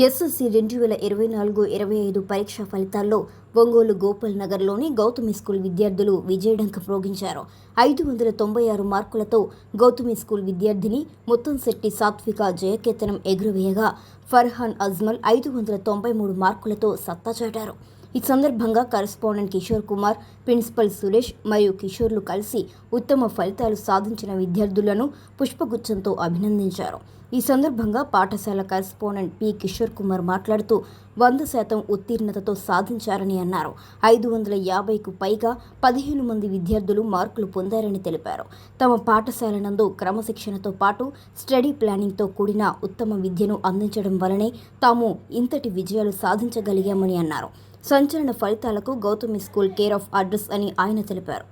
SSC రెండు వేల ఇరవై నాలుగు ఇరవై ఐదు పరీక్షా ఫలితాల్లో ఒంగోలు గోపాల్ నగర్లోని గౌతమి స్కూల్ విద్యార్థులు విజయడంక ప్రోగించారు ఐదు వందల తొంభై ఆరు మార్కులతో గౌతమి స్కూల్ విద్యార్థిని ముత్తంశెట్టి సాత్విక జయకేతనం ఎగురవేయగా ఫర్హాన్ అజ్మల్ ఐదు వందల తొంభై మూడు మార్కులతో సత్తా చాటారు. ఈ సందర్భంగా కరస్పాండెంట్ కిషోర్ కుమార్ ప్రిన్సిపల్ సురేష్ మరియు కిషోర్లు కలిసి ఉత్తమ ఫలితాలు సాధించిన విద్యార్థులను పుష్పగుచ్చంతో అభినందించారు. ఈ సందర్భంగా పాఠశాల కరస్పాండెంట్ పి. కిషోర్ కుమార్ మాట్లాడుతూ వంద శాతం ఉత్తీర్ణతతో సాధించారని అన్నారు. ఐదు వందల యాభైకు పైగా పదిహేను మంది విద్యార్థులు మార్కులు పొందారని తెలిపారు. తమ పాఠశాల నందు క్రమశిక్షణతో పాటు స్టడీ ప్లానింగ్తో కూడిన ఉత్తమ విద్యను అందించడం వలనే తాము ఇంతటి విజయాలు సాధించగలిగామని అన్నారు. సంచలన ఫలితాలకు Gautami school care of address అని ఆయన తెలిపారు.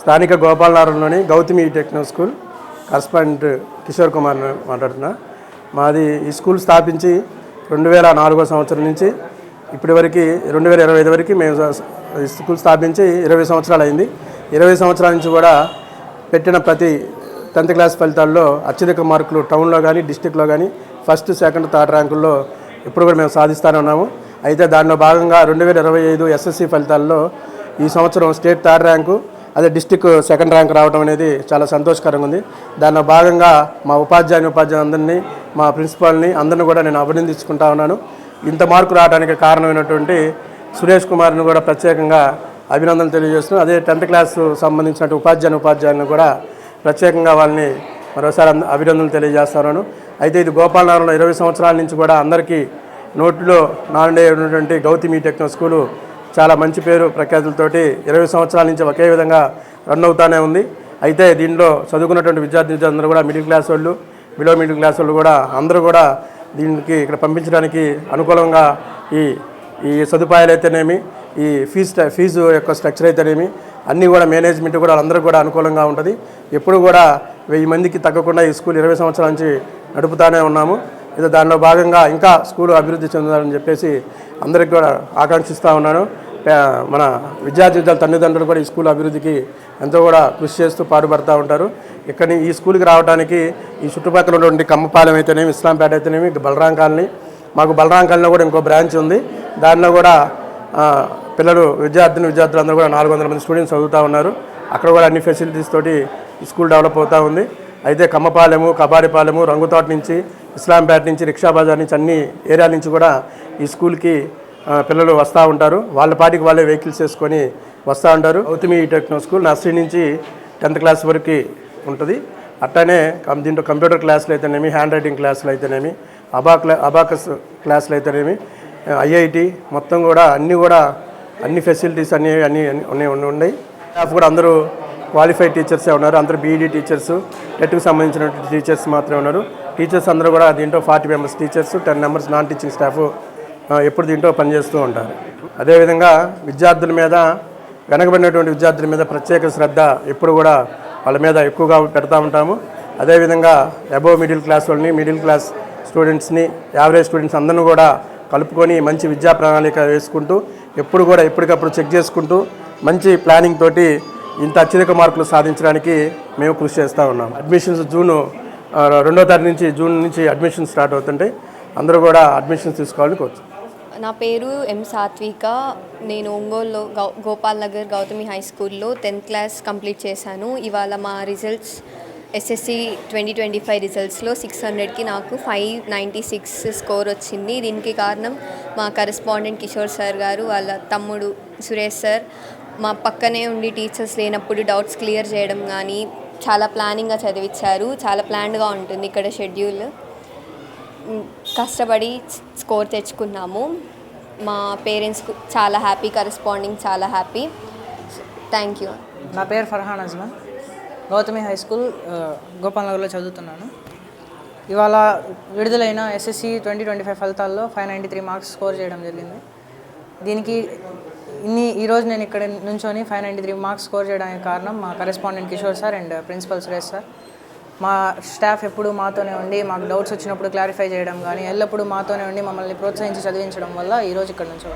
స్థానిక గోపాలనగరంలోని Gautami techno school correspondent Kishore Kumar మాట్లాడుతున్నా. మాది ఈ స్కూల్ స్థాపించి రెండు వేల నాలుగో సంవత్సరం నుంచి ఇప్పటివరకు రెండు వేల ఇరవై ఐదు వరకు మేము ఈ స్కూల్ స్థాపించి ఇరవై సంవత్సరాలు అయింది. ఇరవై సంవత్సరాల నుంచి కూడా పెట్టిన ప్రతి టెన్త్ క్లాస్ ఫలితాల్లో అత్యధిక మార్కులు టౌన్లో కానీ డిస్టిక్లో కానీ ఫస్ట్ సెకండ్ థర్డ్ ర్యాంకుల్లో ఇప్పుడు కూడా మేము సాధిస్తూనే ఉన్నాము. అయితే దానిలో భాగంగా రెండు వేల ఇరవై ఐదు ఎస్ఎస్సి ఫలితాల్లో ఈ సంవత్సరం స్టేట్ థర్డ్ ర్యాంకు అదే డిస్టిక్ సెకండ్ ర్యాంక్ రావడం అనేది చాలా సంతోషకరంగా ఉంది. దానిలో భాగంగా మా ఉపాధ్యాయుని ఉపాధ్యాయులు అందరినీ మా ప్రిన్సిపాల్ని అందరిని కూడా నేను అభినందించుకుంటా ఉన్నాను. ఇంత మార్కు రావడానికి కారణమైనటువంటి సురేష్ కుమార్ని కూడా ప్రత్యేకంగా అభినందనలు తెలియజేస్తున్నాను. అదే టెన్త్ క్లాస్ సంబంధించిన ఉపాధ్యాయుని ఉపాధ్యాయులను కూడా ప్రత్యేకంగా వాళ్ళని మరోసారి అంద- అభినందనలు తెలియజేస్తున్నాను అయితే ఇది గోపాలనగరంలో ఇరవై సంవత్సరాల నుంచి కూడా అందరికీ నోట్లో నాలుడే ఉన్నటువంటి గౌతమి టెక్నో స్కూలు చాలా మంచి పేరు ప్రఖ్యాతులతోటి ఇరవై సంవత్సరాల నుంచి ఒకే విధంగా రన్ అవుతానే ఉంది. అయితే దీనిలో చదువుకున్నటువంటి విద్యార్థి అందరూ కూడా మిడిల్ క్లాస్ వాళ్ళు బిలో మిడిల్ క్లాస్ వాళ్ళు కూడా అందరూ కూడా దీనికి ఇక్కడ పంపించడానికి అనుకూలంగా ఈ ఈ సదుపాయాలు అయితేనేమి ఈ ఫీజు ఫీజు యొక్క స్ట్రక్చర్ అయితేనేమి అన్నీ కూడా మేనేజ్మెంట్ కూడా అందరూ కూడా అనుకూలంగా ఉంటుంది. ఎప్పుడు కూడా వెయ్యి మందికి తగ్గకుండా ఈ స్కూల్ ఇరవై సంవత్సరాల నుంచి నడుపుతానే ఉన్నాము. ఇది దానిలో భాగంగా ఇంకా స్కూల్ అభివృద్ధి చెందాలని చెప్పేసి అందరికి కూడా ఆకాంక్షిస్తూ ఉన్నాను. మన విద్యార్థి విద్యార్థుల తల్లిదండ్రులు కూడా ఈ స్కూల్ అభివృద్ధికి ఎంతో కూడా కృషి చేస్తూ పాటుపడుతూ ఉంటారు. ఇక్కడ ఈ స్కూల్కి రావడానికి ఈ చుట్టుపక్కల ఉన్నటువంటి కమ్మపాలెం అయితేనేమి ఇస్లాంపేట అయితేనేమి బలరాం కాలనీ మాకు బలరాం కాలనీలో కూడా ఇంకో బ్రాంచ్ ఉంది. దానిలో కూడా పిల్లలు విద్యార్థిని విద్యార్థులు అందరూ కూడా నాలుగు వందల మంది స్టూడెంట్స్ చదువుతూ ఉన్నారు. అక్కడ కూడా అన్ని ఫెసిలిటీస్ తోటి స్కూల్ డెవలప్ అవుతూ ఉంది. అయితే కమ్మపాలెము కబాడిపాలెము రంగుతోట నుంచి ఇస్లాంపేట నుంచి రిక్షా బజార్ నుంచి అన్ని ఏరియాల నుంచి కూడా ఈ స్కూల్కి పిల్లలు వస్తూ ఉంటారు. వాళ్ళ పాటికి వాళ్ళే వెహికల్స్ వేసుకొని వస్తూ ఉంటారు. గౌతమి టెక్నో స్కూల్ నర్సరీ నుంచి టెన్త్ క్లాస్ వరకు ఉంటుంది. అట్లానే దీంట్లో కంప్యూటర్ క్లాసులు అయితేనేమి హ్యాండ్ రైటింగ్ క్లాసులు అయితేనేమి అబా క్లా అబాకస్ క్లాసులు అయితేనేమి ఐఐటి మొత్తం కూడా అన్నీ కూడా అన్ని ఫెసిలిటీస్ అన్నీ అన్నీ అన్నీ ఉన్నాయి ఉన్నాయి. స్టాఫ్ కూడా అందరూ క్వాలిఫైడ్ టీచర్సే ఉన్నారు. అందరూ బీఈడీ టీచర్స్ టెట్కు సంబంధించిన టీచర్స్ మాత్రమే ఉన్నారు. టీచర్స్ అందరూ కూడా దీంట్లో forty members teachers ten members non teaching staff ఎప్పుడు దీంట్లో పనిచేస్తూ ఉంటారు. అదేవిధంగా విద్యార్థుల మీద వెనకబడినటువంటి విద్యార్థుల మీద ప్రత్యేక శ్రద్ధ ఎప్పుడు కూడా వాళ్ళ మీద ఎక్కువగా పెడతా ఉంటాము. అదేవిధంగా అబోవ్ మిడిల్ క్లాస్ వాళ్ళని మిడిల్ క్లాస్ స్టూడెంట్స్ని యావరేజ్ స్టూడెంట్స్ అందరిని కూడా కలుపుకొని మంచి విద్యా ప్రణాళిక వేసుకుంటూ ఎప్పుడు కూడా ఎప్పటికప్పుడు చెక్ చేసుకుంటూ మంచి ప్లానింగ్ తోటి ఇంత అత్యధిక మార్కులు సాధించడానికి మేము కృషి చేస్తూ ఉన్నాం. అడ్మిషన్స్ జూను రెండో తారీఖు నుంచి జూన్ నుంచి అడ్మిషన్ స్టార్ట్ అవుతుంటాయి అందరూ కూడా అడ్మిషన్స్ తీసుకోవాలని కోరుచు నా పేరు ఎం సాత్విక. నేను ఒంగోలులో గౌ గోపాల్ నగర్ గౌతమి హై స్కూల్లో టెన్త్ క్లాస్ కంప్లీట్ చేశాను. ఇవాళ మా results SSC twenty twenty five రిజల్ట్స్లో six హండ్రెడ్కి నాకు ఫైవ్ నైంటీ సిక్స్ స్కోర్ వచ్చింది. దీనికి కారణం మా కరెస్పాండెంట్ కిషోర్ సార్ గారు వాళ్ళ తమ్ముడు సురేష్ సార్. మా పక్కనే ఉండి టీచర్స్ లేనప్పుడు డౌట్స్ క్లియర్ చేయడం కానీ చాలా ప్లానింగ్గా చదివించారు చాలా ప్లాన్డ్గా ఉంటుంది ఇక్కడ షెడ్యూల్. కష్టపడి స్కోర్ తెచ్చుకున్నాము. మా పేరెంట్స్ చాలా హ్యాపీ కరెస్పాండింగ్ చాలా హ్యాపీ. Thank you. నా పేరు ఫర్హాన్ అజ్మా గౌతమి హై స్కూల్ గోపాలనగర్లో గోపాల్ నగర్లో చదువుతున్నాను. ఇవాళ విడుదలైన ఎస్ఎస్సి ట్వంటీ ట్వంటీ ఫైవ్ ఫలితాల్లో five ninety three marks score చేయడం జరిగింది. దీనికి ఇన్ని ఈరోజు నేను ఇక్కడ నుంచొని five ninety three marks score చేయడానికి కారణం మా correspondent Kishore sir and principal Suresh sir. మా స్టాఫ్ ఎప్పుడు మాతోనే ఉండి మాకు డౌట్స్ వచ్చినప్పుడు క్లారిఫై చేయడం కానీ ఎల్లప్పుడూ మాతోనే ఉండి మమ్మల్ని ప్రోత్సహించి చదివించడం వల్ల ఈరోజు ఇక్కడ నుంచి